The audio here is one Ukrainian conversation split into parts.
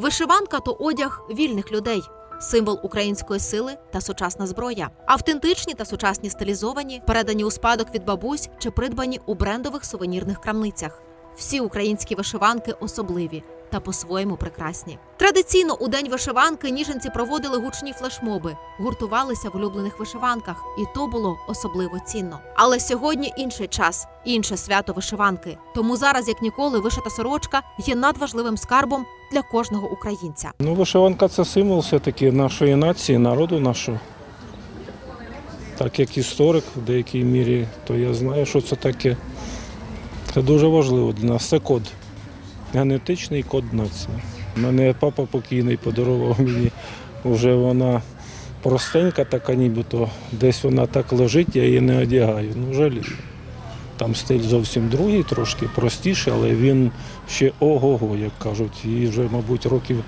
Вишиванка то одяг вільних людей, символ української сили та сучасна зброя. Автентичні та сучасні стилізовані, передані у спадок від бабусь чи придбані у брендових сувенірних крамницях. Всі українські вишиванки особливі та по-своєму прекрасні. Традиційно у день вишиванки ніженці проводили гучні флешмоби, гуртувалися в улюблених вишиванках, і то було особливо цінно. Але сьогодні інший час, інше свято вишиванки. Тому зараз, як ніколи, вишита сорочка є надважливим скарбом для кожного українця. Ну, вишиванка це символ все-таки нашої нації, народу нашого. Так як історик в деякій мірі, то я знаю, що це таке. Це дуже важливо для нас. Це код. Генетичний код нації. У мене папа покійний подарував мені. Вже вона простенька, така нібито. Десь вона так лежить, я її не одягаю. Ну, жалію. Там стиль зовсім другий, трошки простіший, але він ще ого-го, як кажуть, і вже, мабуть, років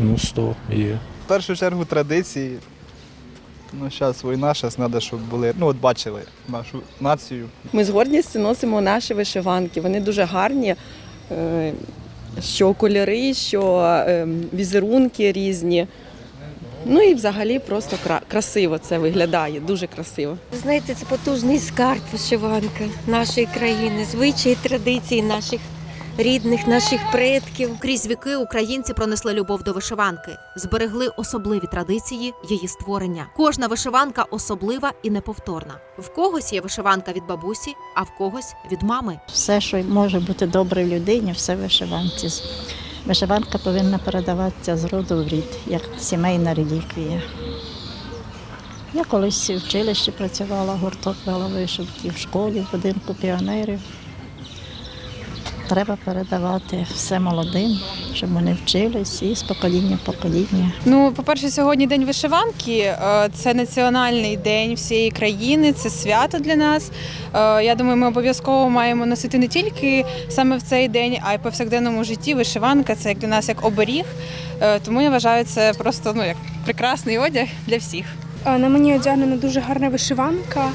ну, 100 є. В першу чергу традиції. Ну, зараз війна, зараз треба, щоб були, ну от бачили нашу націю. Ми з гордістю носимо наші вишиванки. Вони дуже гарні. е, Що кольори, що е, візерунки різні. Ну і взагалі просто красиво це виглядає, дуже красиво. Ви Знаєте, це потужний скарб вишиванка нашої країни, звичаї, традиції наших рідних, наших предків. Крізь віки українці пронесли любов до вишиванки, зберегли особливі традиції її створення. Кожна вишиванка особлива і неповторна. В когось є вишиванка від бабусі, а в когось від мами. Все, що може бути добре в людині, все в вишиванці. Вишиванка повинна передаватися з роду в рід, як сімейна реліквія. Я колись в училищі працювала, гурток вела вишивки в школі, в будинку піонерів. Треба передавати все молодим, щоб вони вчились і з покоління в покоління. Ну, по-перше, сьогодні день вишиванки. Е, Це національний день всієї країни, це свято для нас. Е, Я думаю, ми обов'язково маємо носити не тільки саме в цей день, а й в повсякденному житті. Вишиванка це як для нас як оберіг. Е, Тому я вважаю це просто ну як прекрасний одяг для всіх. На мені одягнена дуже гарна вишиванка.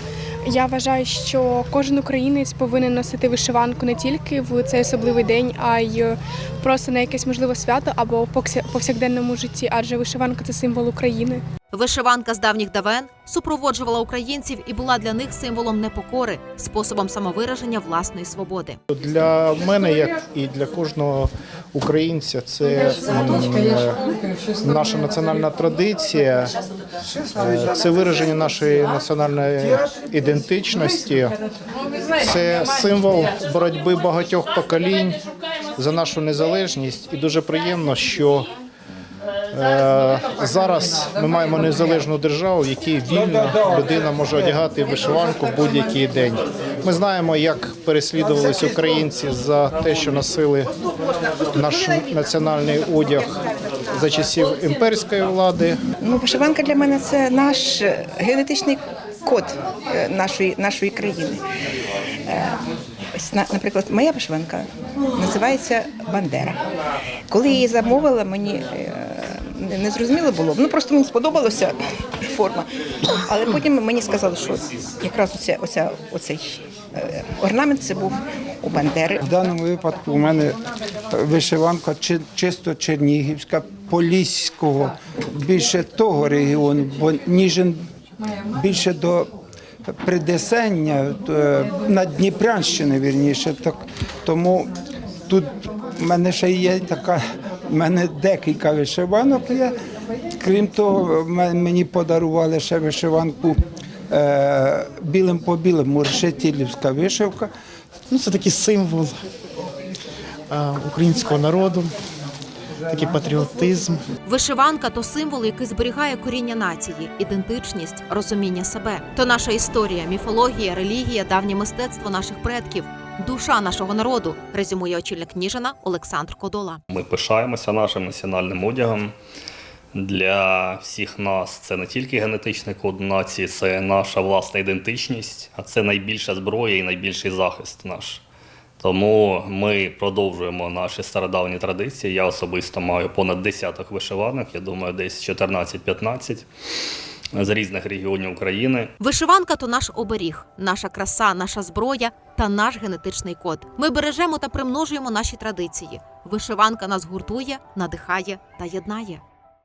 Я вважаю, що кожен українець повинен носити вишиванку не тільки в цей особливий день, а й просто на якесь можливе свято або в повсякденному житті, адже вишиванка це символ України. Вишиванка з давніх давен супроводжувала українців і була для них символом непокори, способом самовираження власної свободи. Для мене, як і для кожного українця, це наша національна традиція, е, це вираження нашої національної ідентичності, це символ боротьби багатьох поколінь за нашу незалежність. І дуже приємно, що зараз ми маємо незалежну державу, в якій вільно людина може одягати вишиванку будь-який день. Ми знаємо, як переслідувались українці за те, що носили наш національний одяг за часів імперської влади. Ну, вишиванка для мене це наш е, генетичний код е, нашої, нашої країни. Е, Наприклад, моя вишиванка називається Бандера. Коли її замовила, мені е, не- зрозуміло було. Ну просто мені сподобалася форма. Але потім мені сказали, що якраз оця, оця, оцей е, орнамент це був у Бандери. В даному випадку у мене вишиванка чисто чернігівська, поліського, більше того регіону, бо Ніжин більше до Придесення, е, на Дніпрянщини, вірніше. Так, тому тут в мене ще є така, в мене декілька вишиванок є. Крім того, мені подарували ще вишиванку е, білим по білому, решетілівська вишивка. Ну, це такий символ українського народу, такий патріотизм. Вишиванка то символ, який зберігає коріння нації, ідентичність, розуміння себе. То наша історія, міфологія, релігія, давнє мистецтво наших предків, душа нашого народу, резюмує очільник Ніжина Олександр Кодола. Ми пишаємося нашим національним одягом. Для всіх нас це не тільки генетичний код нації, це наша власна ідентичність, а це найбільша зброя і найбільший захист наш. Тому ми продовжуємо наші стародавні традиції. Я особисто маю понад десяток вишиванок, я думаю, десь 14-15. З різних регіонів України. Вишиванка то наш оберіг, наша краса, наша зброя та наш генетичний код. Ми бережемо та примножуємо наші традиції. Вишиванка нас гуртує, надихає та єднає.